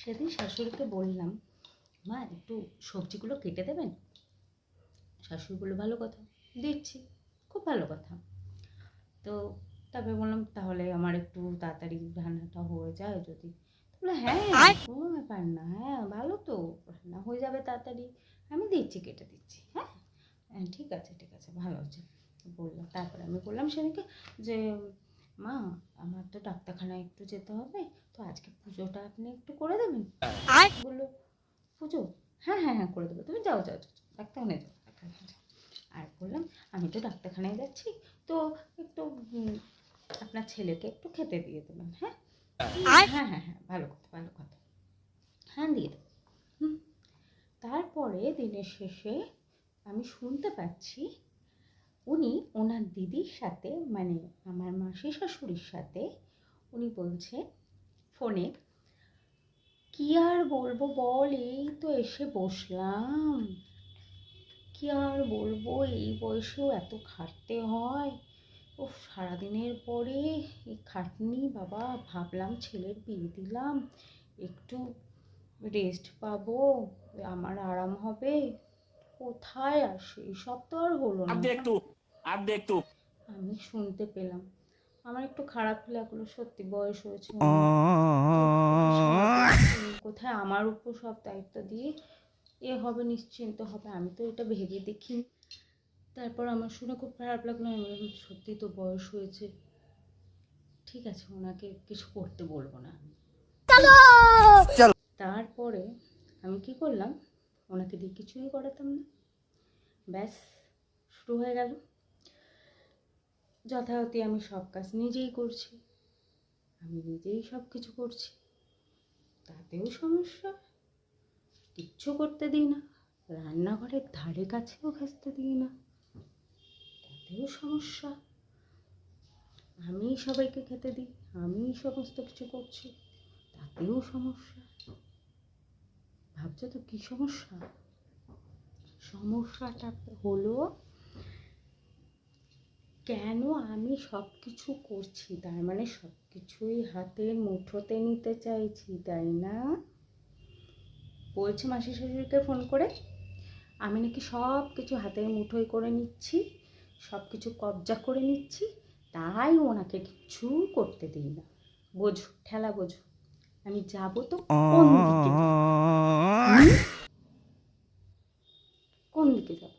সেদিন শাশুড়িকে বললাম মা একটু সবজিগুলো কেটে দেবেন? শাশুড়ি বলল ভালো কথা দিচ্ছি খুব ভালো কথা। তো তারপরে বললাম তাহলে আমার একটু তাড়াতাড়ি রান্নাটা হয়ে যায় যদি। বলল হ্যাঁ কোনো ব্যাপার না হ্যাঁ ভালো তো রান্না হয়ে যাবে তাড়াতাড়ি। আমি দিচ্ছি কেটে দিচ্ছি হ্যাঁ? হ্যাঁ ঠিক আছে ঠিক আছে ভালো হচ্ছে বললাম তারপরে আমি বললাম সেদিনকে যে মা আমার তো ডাক্তারখানায় একটু যেতে হবে তো আজকে পুজোটা আপনি একটু করে দেবেন? বলল পুজো? হ্যাঁ হ্যাঁ হ্যাঁ করে দেবো। তুমি যাও যাও যাও ডাক্তারখানায় যাও। ডাক্তারখানায় আর বললাম আমি তো ডাক্তারখানায় যাচ্ছি তো একটু আপনার ছেলেকে একটু খেতে দিয়ে দেবেন হ্যাঁ? হ্যাঁ হ্যাঁ হ্যাঁ ভালো কথা ভালো কথা। হ্যাঁ দিয়ে দেবো। হুম। তারপরে দিনের শেষে আমি শুনতে পাচ্ছি উনি ওনার দিদির সাথে মানে আমার মাসি শাশুড়ির সাথে, উনি বলছে, ফোনে, কি আর বলব বল, এই তো এসে বসলাম। কি আর বলব, এই বয়সেও এত খাটতে হয়। ও সারাদিনের পরে এই খাটনি, বাবা, ভাবলাম ছেলের বিয়ে দিলাম। একটু রেস্ট পাবো, আমার আরাম হবে। কোথায় আসে? এসব তো আর হলো না। একটু আর একটু। আমি শুনতে পেলাম। আমার একটু খারাপ লাগল সত্যি বয়স হয়েছে। কোথায়? আমার উপর সব দায়িত্ব দিয়ে এ হবে নিশ্চিন্ত হবে। আমি তো এটা ভেবে দেখি তারপর আমার শুনে খুব খারাপ লাগল। আমি সত্যি তো বয়স হয়েছে। ঠিক আছে ওনাকে কিছু করতে বলব না। তারপরে আমি কি করলাম? ওনাকে দিয়ে কিছুই করাতাম না। ব্যাস, শুরু হয়ে গেল। যথারীতি আমি সব কাজ নিজেই করছি। আমি নিজেই সব কিছু করছি। তাতেও সমস্যা। কিচ্ছু করতে দিই না। রান্নাঘরের ধারে কাছেও ঘাসতে দিই না। তাতেও সমস্যা। আমি সবাইকে খেতে দিই। আমি সমস্ত কিছু করছি। তাতেও সমস্যা। ভাবছ তো কী সমস্যা? সমস্যাটা হলো কেন আমি সব কিছু করছি? তার মানে সব কিছুই হাতের মুঠোতে নিতে চাইছি, তাই না? বলছে মাসি শাশুড়িকে ফোন করে, আমি নাকি সব কিছু হাতের মুঠোয় করে নিচ্ছি সব কিছু কবজা করে নিচ্ছি, তাই ওনাকে কিছু করতে দিই না। বোঝো, ঠেলা বোঝো। আমি যাব তো কোন দিকে? কোন দিকে যাব?